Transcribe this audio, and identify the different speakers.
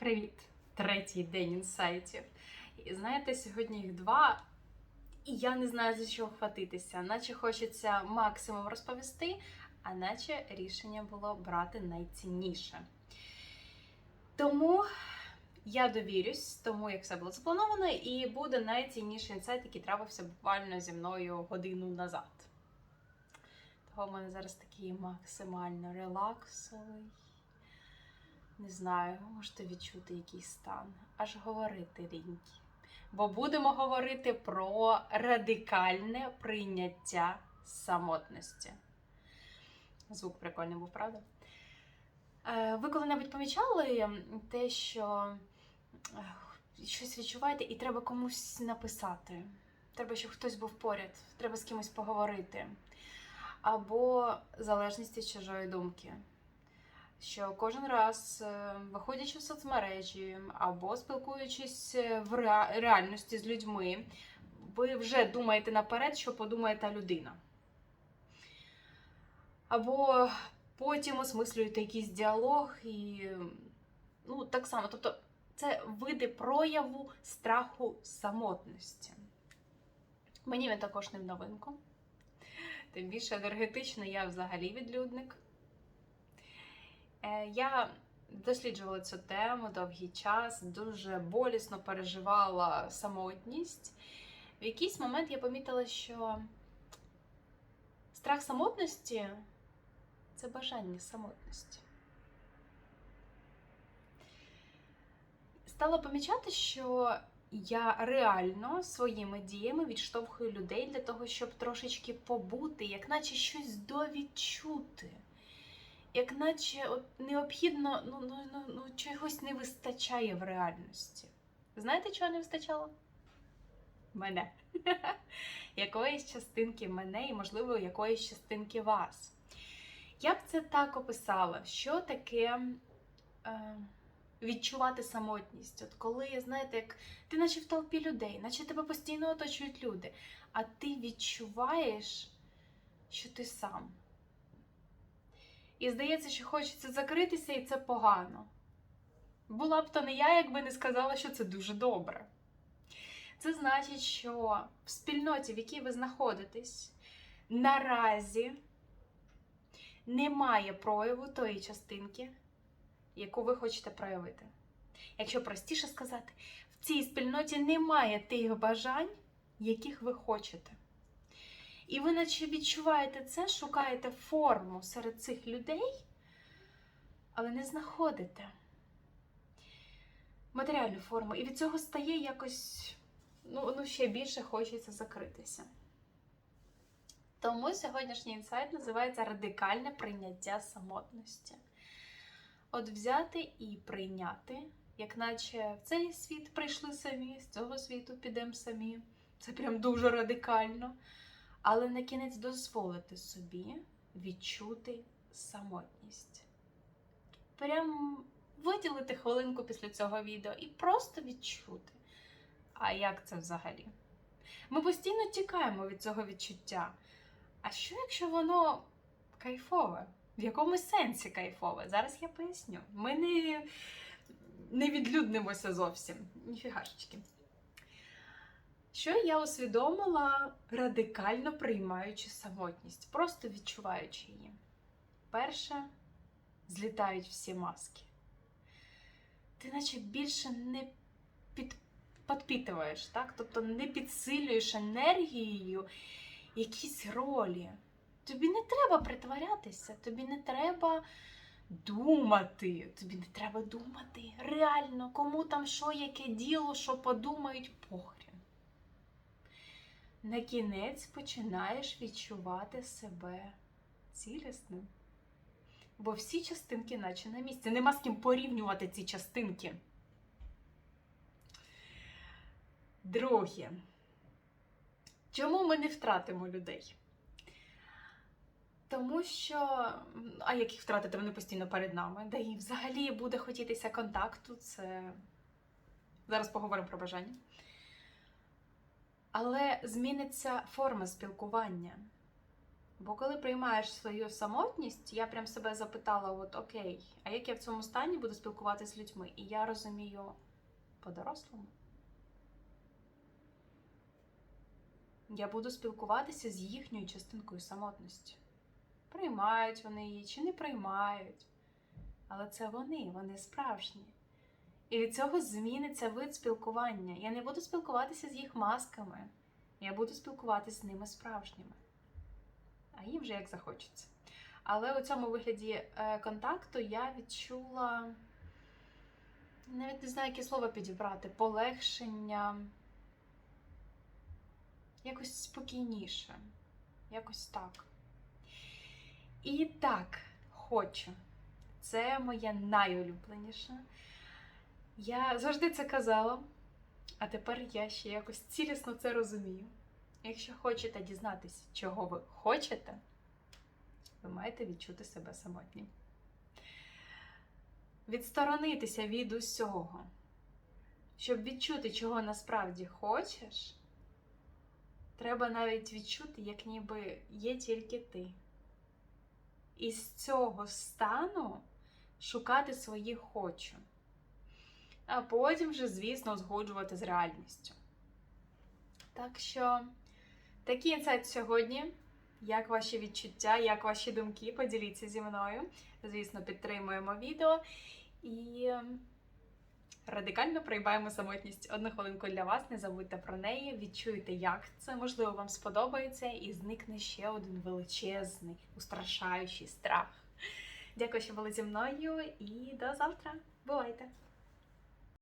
Speaker 1: Привіт! Третій день інсайтів. І знаєте, сьогодні їх два, і я не знаю за що хватитися. Наче хочеться максимум розповісти, а наче рішення було брати найцінніше. Тому я довірюсь тому, як все було заплановано, і буде найцінніший інсайт, який трапився буквально зі мною годину назад. Того в мене зараз такий максимально релаксовий. Не знаю, можете відчути якийсь стан. Аж говорити ліньки. Бо будемо говорити про радикальне прийняття самотності. Звук прикольний був, правда? Е, Ви коли-небудь помічали те, що е, щось відчуваєте і треба комусь написати. Треба, щоб хтось був поряд, треба з кимось поговорити. Або залежність від чужої думки що кожен раз, е, виходячи в соцмережі або спілкуючись е, в реальності з людьми, ви вже думаєте наперед, що подумає та людина. Або потім осмислюєте якийсь діалог і ну, так само. Тобто, це види прояву страху самотності. Мені він також не в новинку. Тим більше енергетично я взагалі відлюдник. Е, Я досліджувала цю тему довгий час, дуже болісно переживала самотність. В якийсь момент я помітила, що страх самотності це бажання самотності. Стала помічати, що я реально своїми діями відштовхую людей для того, щоб трошечки побути, як наче щось довідчути як наче от необхідно, ну, ну, ну, ну, чогось не вистачає в реальності. Знаєте, чого не вистачало? Мене. Якоїсь частинки мене і, можливо, якоїсь частинки вас. Я б це так описала, що таке е, відчувати самотність. От коли, знаєте, як ти наче в толпі людей, наче тебе постійно оточують люди, а ти відчуваєш, що ти сам. І здається, що хочеться закритися, і це погано. Була б то не я, якби не сказала, що це дуже добре. Це значить, що в спільноті, в якій ви знаходитесь, наразі немає прояву тої частинки, яку ви хочете проявити. Якщо простіше сказати, в цій спільноті немає тих бажань, яких ви хочете. І ви наче відчуваєте це, шукаєте форму серед цих людей, але не знаходите матеріальну форму. І від цього стає якось ну, ну ще більше хочеться закритися. Тому сьогоднішній інсайт називається радикальне прийняття самотності. От взяти і прийняти, як наче в цей світ прийшли самі, з цього світу підемо самі. Це прям дуже радикально але на кінець дозволити собі відчути самотність. Прям виділити хвилинку після цього відео і просто відчути. А як це взагалі? Ми постійно тікаємо від цього відчуття. А що, якщо воно кайфове? В якомусь сенсі кайфове? Зараз я поясню. Ми не, не відлюднимося зовсім. Ніфігашечки. Що я усвідомила, радикально приймаючи самотність, просто відчуваючи її. Перше, злітають всі маски. Ти наче більше не під, підпітуєш, так? тобто не підсилюєш енергією якісь ролі. Тобі не треба притворятися, тобі не треба думати. Тобі не треба думати реально, кому там що, яке діло, що подумають, похрін на кінець починаєш відчувати себе цілісним. Бо всі частинки, наче на місці. Нема з ким порівнювати ці частинки. Друге. Чому ми не втратимо людей? Тому що, а як їх втратити, вони постійно перед нами. Да і взагалі буде хотітися контакту. Це зараз поговоримо про бажання. Але зміниться форма спілкування. Бо коли приймаєш свою самотність, я прям себе запитала: от окей, а як я в цьому стані буду спілкуватися з людьми? І я розумію по-дорослому. Я буду спілкуватися з їхньою частинкою самотності. Приймають вони її чи не приймають. Але це вони, вони справжні. І від цього зміниться вид спілкування. Я не буду спілкуватися з їх масками. Я буду спілкуватися з ними справжніми. А їм вже як захочеться. Але у цьому вигляді е, контакту я відчула навіть не знаю, яке слово підібрати, полегшення. Якось спокійніше. Якось так. І так, хочу. Це моє найулюбленіше. Я завжди це казала, а тепер я ще якось цілісно це розумію. Якщо хочете дізнатися, чого ви хочете, ви маєте відчути себе самотнім. Відсторонитися від усього, щоб відчути, чого насправді хочеш, треба навіть відчути, як ніби є тільки ти. І з цього стану шукати свої хочу. А потім вже, звісно, узгоджувати з реальністю. Так що такий інсайт сьогодні. Як ваші відчуття, як ваші думки, поділіться зі мною. Звісно, підтримуємо відео і ем, радикально приймаємо самотність. Одну хвилинку для вас, не забудьте про неї, відчуйте, як це, можливо, вам сподобається, і зникне ще один величезний, устрашаючий страх. Дякую, що були зі мною, і до завтра. Бувайте!